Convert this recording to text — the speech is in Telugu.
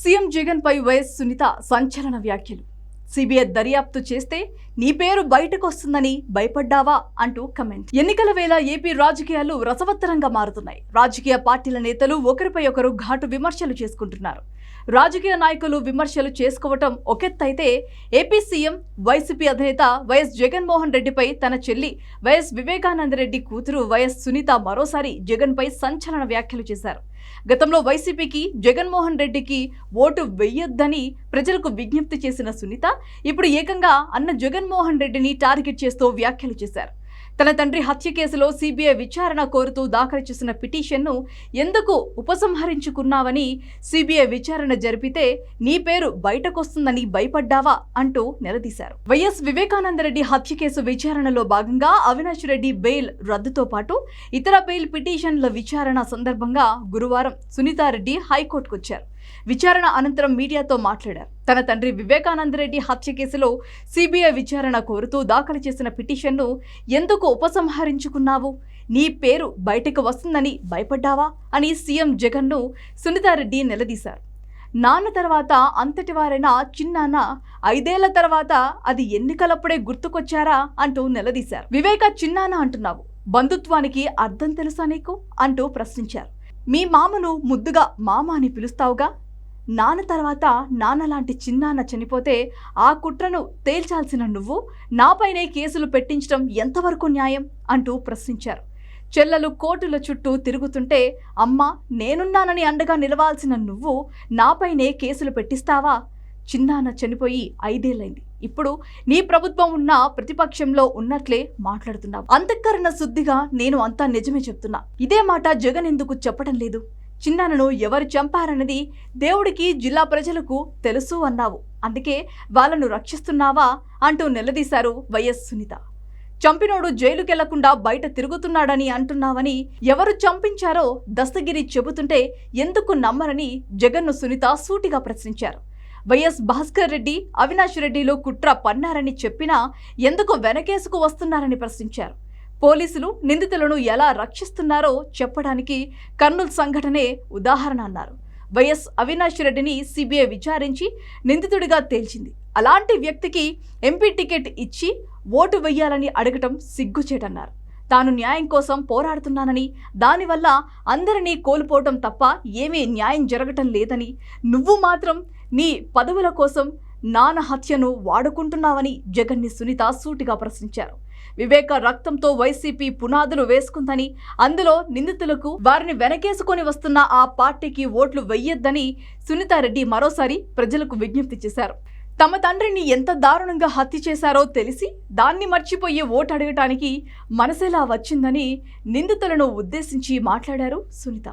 సీఎం జగన్ పై వైఎస్ సునీత సంచలన వ్యాఖ్యలు. సిబిఐ దర్యాప్తు చేస్తే నీ పేరు బయటకు వస్తుందని భయపడ్డావా అంటూ కమెంట్. ఎన్నికల వేళ ఏపీ రాజకీయాలు రసవత్తరంగా మారుతున్నాయి. రాజకీయ పార్టీల నేతలు ఒకరిపై ఒకరు ఘాటు విమర్శలు చేసుకుంటున్నారు. రాజకీయ నాయకులు విమర్శలు చేసుకోవటం ఒకెత్తైతే ఏపీ సీఎం వైసీపీ అధినేత వైఎస్ జగన్మోహన్ రెడ్డిపై తన చెల్లి వైఎస్ వివేకానంద రెడ్డి కూతురు వైఎస్ సునీత మరోసారి జగన్పై సంచలన వ్యాఖ్యలు చేశారు. గతంలో వైసీపీకి జగన్మోహన్ రెడ్డికి ఓటు వెయ్యొద్దని ప్రజలకు విజ్ఞప్తి చేసిన సునీత ఇప్పుడు ఏకంగా అన్న జగన్మోహన్ రెడ్డిని టార్గెట్ చేస్తూ వ్యాఖ్యలు చేశారు. తన తండ్రి హత్య కేసులో సిబిఐ విచారణ కోరుతూ దాఖలు చేసిన పిటిషన్ను ఎందుకు ఉపసంహరించుకున్నావని సిబిఐ విచారణ జరిపితే నీ పేరు బయటకొస్తుందని భయపడ్డావా అంటూ నిలదీశారు. వైఎస్ వివేకానందరెడ్డి హత్య కేసు విచారణలో భాగంగా అవినాష్ రెడ్డి బెయిల్ రద్దుతో పాటు ఇతర బెయిల్ పిటిషన్ల విచారణ సందర్భంగా గురువారం సునీతారెడ్డి హైకోర్టుకొచ్చారు. విచారణ అనంతరం మీడియాతో మాట్లాడారు. తన తండ్రి వివేకానందరెడ్డి హత్య కేసులో సిబిఐ విచారణ కోరుతూ దాఖలు చేసిన పిటిషన్ను ఎందుకు ఉపసంహరించుకున్నావు? నీ పేరు బయటకు వస్తుందని భయపడ్డావా? అని సీఎం జగన్ను సునీతారెడ్డి నిలదీశారు. నాన్న తర్వాత అంతటి వారైన చిన్నాన్న ఐదేళ్ళ తర్వాత అది ఎన్నికలప్పుడే గుర్తుకొచ్చారా అంటూ నిలదీశారు. వివేక చిన్నాన్న అంటున్నావు. బంధుత్వానికి అర్థం తెలుసా నీకు? అంటూ ప్రశ్నించారు. మీ మామను ముద్దుగా మామ అని పిలుస్తావుగా? నాన్న తర్వాత నాన్న లాంటి చిన్నాన్న చనిపోతే ఆ కుట్రను తేల్చాల్సిన నువ్వు నాపైనే కేసులు పెట్టించడం ఎంతవరకు న్యాయం? అంటూ ప్రశ్నించారు. చెల్లెలు కోర్టుల చుట్టూ తిరుగుతుంటే అమ్మ నేనున్నానని అండగా నిలవాల్సిన నువ్వు నాపైనే కేసులు పెట్టిస్తావా? చిన్నాన్న చనిపోయి ఐదేళ్ళైంది. ఇప్పుడు నీ ప్రభుత్వం ఉన్న ప్రతిపక్షంలో ఉన్నట్లే మాట్లాడుతున్నావు. అంతఃకరణ శుద్ధిగా నేను అంతా నిజమే చెప్తున్నా. ఇదే మాట జగన్ ఎందుకు చెప్పడం లేదు? చిన్నాన్నను ఎవరు చంపారన్నది దేవుడికి జిల్లా ప్రజలకు తెలుసు అన్నావు. అందుకే వాళ్ళను రక్షిస్తున్నావా అంటూ నిలదీశారు వైఎస్ సునీత. చంపినోడు జైలుకెళ్ళకుండా బయట తిరుగుతున్నాడని అంటున్నావని ఎవరు చంపించారో దస్తగిరి చెబుతుంటే ఎందుకు నమ్మరని జగన్ను సునీత సూటిగా ప్రశ్నించారు. వైఎస్ భాస్కర్ రెడ్డి అవినాష్ రెడ్డిలో కుట్ర పన్నారని చెప్పినా ఎందుకు వెనకేసుకు వస్తున్నారని ప్రశ్నించారు. పోలీసులు నిందితులను ఎలా రక్షిస్తున్నారో చెప్పడానికి కర్నూలు సంఘటనే ఉదాహరణ అన్నారు. వైఎస్ అవినాష్ రెడ్డిని సిబిఐ విచారించి నిందితుడిగా తేల్చింది. అలాంటి వ్యక్తికి ఎంపీ టికెట్ ఇచ్చి ఓటు వెయ్యాలని అడగటం సిగ్గుచేటన్నారు. తాను న్యాయం కోసం పోరాడుతున్నానని దానివల్ల అందరినీ కోల్పోవటం తప్ప ఏమీ న్యాయం జరగటం లేదని నువ్వు మాత్రం నీ పదవుల కోసం నాన్న హత్యను వాడుకుంటున్నావని జగన్ని సునీత సూటిగా ప్రశ్నించారు. వివేక రక్తంతో వైసీపీ పునాదులు వేసుకుందని అందులో నిందితులకు వారిని వెనకేసుకొని వస్తున్న ఆ పార్టీకి ఓట్లు వెయ్యొద్దని సునీతారెడ్డి మరోసారి ప్రజలకు విజ్ఞప్తి చేశారు. తమ తండ్రిని ఎంత దారుణంగా హత్య చేశారో తెలిసి దాన్ని మర్చిపోయి ఓటు అడగటానికి మనసెలా వచ్చిందని నిందితులను ఉద్దేశించి మాట్లాడారు సునీత.